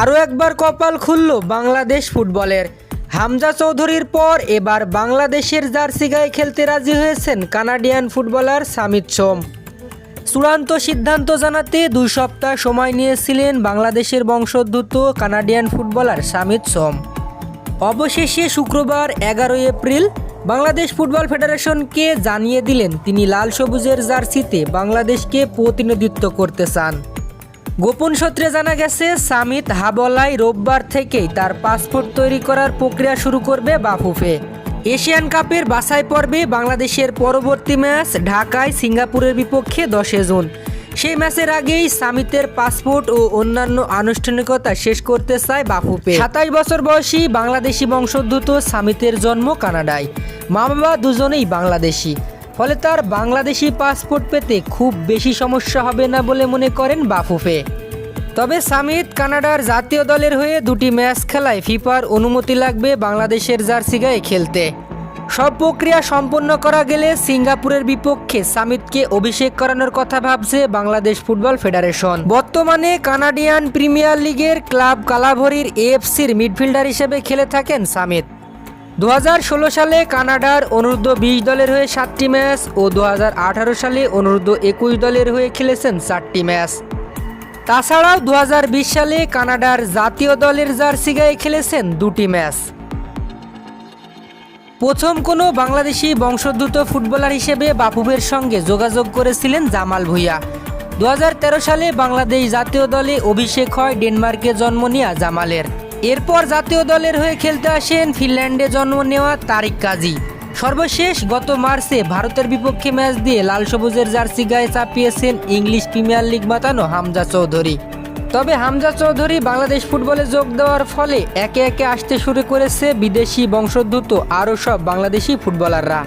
আরও একবার কপাল খুলল বাংলাদেশ ফুটবলের। হামজা চৌধুরীর পর এবার বাংলাদেশের জার্সি গায়ে খেলতে রাজি হয়েছেন কানাডিয়ান ফুটবলার সামিত সোম। চূড়ান্ত সিদ্ধান্ত জানাতে দুই সপ্তাহ সময় নিয়েছিলেন বাংলাদেশের বংশোদ্ভূত কানাডিয়ান ফুটবলার সামিত সোম। অবশেষে শুক্রবার এগারোই এপ্রিল বাংলাদেশ ফুটবল ফেডারেশনকে জানিয়ে দিলেন তিনি লাল সবুজের জার্সিতে বাংলাদেশকে প্রতিনিধিত্ব করতে চান। গোপন সূত্রে জানা গেছে, সামিত হাবলাই রোববার থেকেই তার পাসপোর্ট তৈরি করার প্রক্রিয়া শুরু করবে বাফুফে। এশিয়ান কাপের বাছাই পর্বে বাংলাদেশের পরবর্তী ম্যাচ ঢাকায় সিঙ্গাপুরের বিপক্ষে দশে জুন। সেই ম্যাচের আগেই সামিতের পাসপোর্ট ও অন্যান্য আনুষ্ঠানিকতা শেষ করতে চায় বাফুপে সাতাশ বছর বয়সী বাংলাদেশি বংশোদ্ভূত সামিতের জন্ম কানাডায়। মা বাবা দুজনেই বাংলাদেশি। ফলে তার বাংলাদেশি পাসপোর্ট পেতে খুব বেশি সমস্যা হবে না বলে মনে করেন বাফুফে। তবে সামিত কানাডার জাতীয় দলের হয়ে দুটি ম্যাচ খেলায় ফিফার অনুমতি লাগবে বাংলাদেশের জার্সি গায়ে খেলতে। সব প্রক্রিয়া সম্পন্ন করা গেলে সিঙ্গাপুরের বিপক্ষে সামিতকে অভিষেক করানোর কথা ভাবছে বাংলাদেশ ফুটবল ফেডারেশন। বর্তমানে কানাডিয়ান প্রিমিয়ার লিগের ক্লাব কালাভরির এএফসির মিডফিল্ডার হিসেবে খেলে থাকেন সামিত দু হাজার ষোলো সালে কানাডার অনূর্ধ্ব বিশ দলের হয়ে সাতটি ম্যাচ ও দু হাজার আঠারো সালে অনূর্ধ্ব একুশ দলের হয়ে খেলেছেন চারটি ম্যাচ। তাছাড়াও দু হাজার বিশ সালে কানাডার জাতীয় দলের জার্সি গায়ে খেলেছেন দুটি ম্যাচ। প্রথম কোনো বাংলাদেশি বংশোদ্ভূত ফুটবলার হিসেবে বাপুবের সঙ্গে যোগাযোগ করেছিলেন জামাল ভুঁইয়া। দু সালে বাংলাদেশ জাতীয় দলে অভিষেক হয় ডেনমার্কে জন্ম নেওয়া জামালের। এরপর জাতীয় দলের হয়ে খেলতে আসেন ফিনল্যান্ডে জন্ম নেওয়া তারিক কাজী। সর্বশেষ গত মার্চে ভারতের বিপক্ষে ম্যাচ দিয়ে লাল সবুজের জার্সি গায়ে চাপিয়েছেন ইংলিশ প্রিমিয়ার লিগ মাতানো হামজা চৌধুরী। তবে হামজা চৌধুরী বাংলাদেশ ফুটবলে যোগ দেওয়ার ফলে একে একে আসতে শুরু করেছে বিদেশি বংশোদ্ভূত আরও সব বাংলাদেশি ফুটবলাররা।